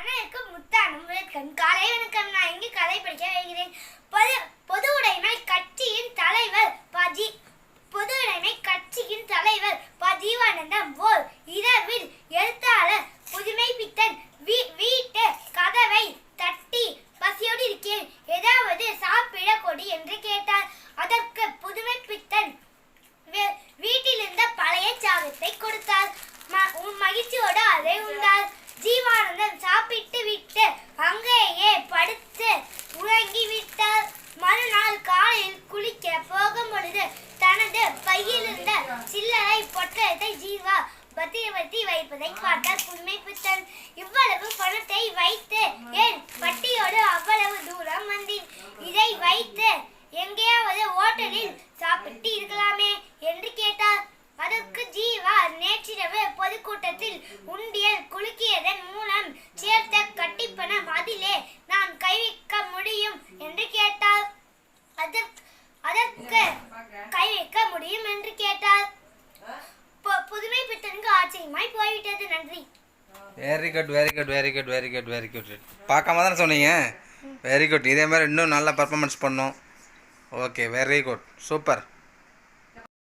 அனைவருக்கும் முத்தானம் வணக்கம். காலை வணக்கம். நான் இங்கு கதை படிக்க வைக்கிறேன் பொது பொது உடைமை கட்சியின் தலைவர் பஜி பொது உடைமை கட்சியின் தலைவர் ப ஜீவானந்தம் ஓர் இரவில் எழுத்தாளர் புதுமை பித்தன் வீ வீட்டு கதவை தட்டி பசியோடு இருக்கேன். ஏதாவது சாப்பிட கொடி என்று கேட்டார். அதற்கு புதுமை பித்தன் வீட்டிலிருந்த பழைய சாதத்தை கொடுத்தார். ம- உன் மகிழ்ச்சியோடு அதை உண்டார். சில்லறை பொட்டலத்தை ஜீவா பத்திரப்படுத்தி வைப்பதை பார்த்தார் புதுமை புத்தன். இவ்வளவு பணத்தை வைத்து ஏன் பட்டியோடு அவ்வளவு தூரம் வந்தேன். இதை வைத்து எங்கேயாவது ஹோட்டலில் சாப்பிட்டு இருக்கலாமே என்று கேட்டார். அதற்கு ஜீவா நேற்றிரவு பொதுக்கூட்டத்தில் உண்டியல் குலுக்கியதன் மூலம் சேர்த்த கட்டிப்பணம் அதிலே நான் கைவிக்க முடியும் என்று கேட்டார். அதற்கு அதற்கு கை வைக்க முடியும் என்று கேட்டார். புதுமை பித்தனுக்கு ஆச்சரியமாய் போய்விட்டது. நன்றி. Very good very good very good very good very good பார்க்காம தானே சொன்னீங்க? வெரி குட் இதே மாதிரி இன்னும் நல்லா பர்ஃபார்மன்ஸ் பண்ணும். Okay very good super